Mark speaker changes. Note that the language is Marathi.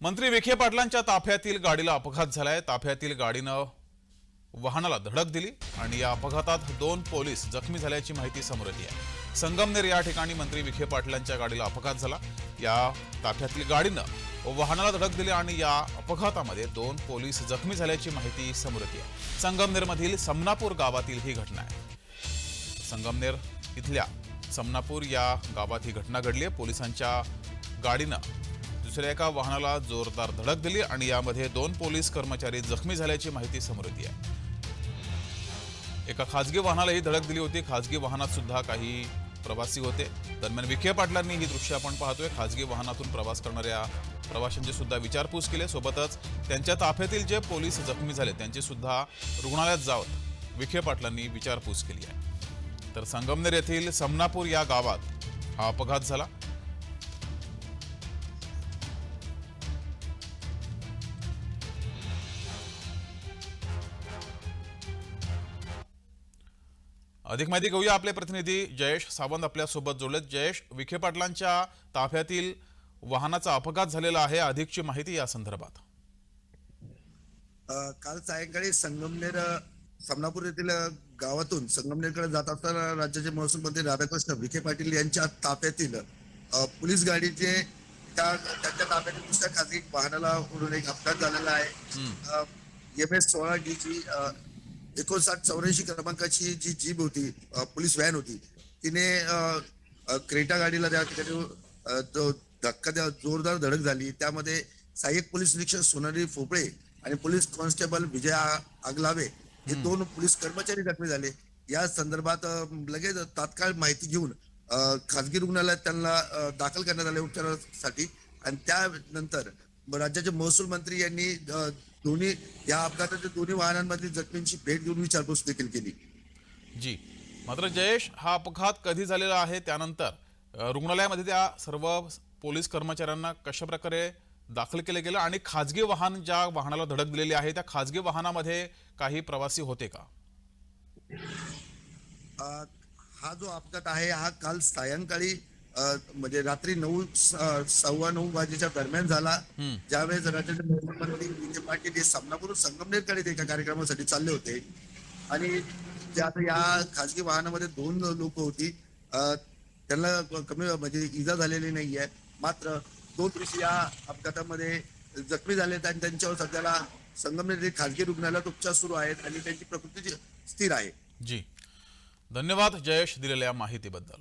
Speaker 1: मंत्री विखे पाटलांच्या ताफ्यातील गाडीला अपघात झालाय. ताफ्यातील गाडीनं वाहनाला धडक दिली आणि या अपघातात दोन पोलीस जखमी झाल्याची माहिती समोर येते. आहे संगमनेर या ठिकाणी मंत्री विखे पाटलांच्या गाडीला अपघात झाला. या ताफ्यातील गाडीनं वाहनाला धडक दिली आणि या अपघातामध्ये दोन पोलीस जखमी झाल्याची माहिती समोर येते. आहे संगमनेरमधील समनापूर गावातील ही घटना आहे. संगमनेर इथल्या समनापूर या गावात ही घटना घडली आहे. पोलिसांच्या गाडीनं दुसऱ्या एका वाहनाला जोरदार धडक दिली आणि यामध्ये दोन पोलीस कर्मचारी जखमी झाल्याची माहिती समोर येते. आहे एका खाजगी वाहनालाही धडक दिली होती. खाजगी वाहनात सुद्धा काही प्रवासी होते. दरम्यान विखे पाटलांनी ही दृश्य आपण पाहतोय. खाजगी वाहनातून प्रवास करणाऱ्या प्रवाशांची सुद्धा विचारपूस केली. सोबतच त्यांच्या ताफ्यातील जे पोलीस जखमी झाले त्यांची सुद्धा रुग्णालयात जाऊन विखे पाटलांनी विचारपूस केली आहे. तर संगमनेर येथील समनापूर या गावात हा अपघात झाला. अधिक माहिती घेऊया आपले प्रतिनिधी जयेश सावंत आपल्यासोबत जोडलेत. जयेश विखे पाटलांच्या ताफ्यातील वाहनाचा अपघात झालेला आहे. अधिकची माहिती या संदर्भात.
Speaker 2: काल सायंकाळी संगमनेर समनापूर येथील गावातून संगमनेरकडे जात असताना राज्याचे महसूल मंत्री राधाकृष्ण विखे पाटील यांच्या ताफ्यातील पोलीस गाडीचे त्या त्यांच्या ताफ्यातील दुसऱ्या खासगी वाहनाला उडून एक अपघात झालेला आहे. एम एस सोळा डी ची एकोणसाठ चौऱ्याऐंशी क्रमांकाची जी जीप होती पोलीस व्हॅन होती तिने क्रेटा गाडीला त्या ठिकाणी धक्का द्या जोरदार धडक झाली. त्यामध्ये सहाय्यक पोलीस निरीक्षक सोनाली फोपळे आणि पोलीस कॉन्स्टेबल विजय आगलावे हे दोन पोलीस कर्मचारी जखमी झाले. या संदर्भात लगेच तात्काळ माहिती घेऊन अ, खासगी रुग्णालयात त्यांना दाखल करण्यात आले उपचारासाठी. आणि त्यानंतर राज्याचे महसूल मंत्री यांनी दोन्ही या अपघाताच्या दोन्ही वाहनांमधील जखमींची भेट घेऊन विचारपूस देखील केली.
Speaker 1: जी. मात्र जयेश हा अपघात कधी झालेला आहे? त्यानंतर रुग्णालयामध्ये त्या सर्व पोलीस कर्मचाऱ्यांना कशा प्रकारे दाखल केलं गेलं आणि खाजगी वाहन ज्या वाहनाला धडक दिलेली आहे त्या खाजगी वाहनामध्ये काही प्रवासी होते का?
Speaker 2: अ, हा जो अपघात आहे हा काल सायंकाळी म्हणजे रात्री नऊ सव्वा नऊ वाजेच्या दरम्यान झाला. ज्यावेळेस राज्याचे विजय पाटील हे सामनापूर संगमनेरकडे एका कार्यक्रमासाठी चालले होते. आणि जे आता या खासगी वाहनामध्ये दोन लोक होती. त्यांना कमी म्हणजे इजा झालेली नाहीये. मात्र दोन पुरुष या अपघातामध्ये जखमी झालेत आणि त्यांच्यावर सध्याला संगमनेर खासगी रुग्णालयात उपचार सुरू आहेत आणि त्यांची प्रकृती स्थिर आहे.
Speaker 1: जी. धन्यवाद जयेश दिलेल्या माहितीबद्दल.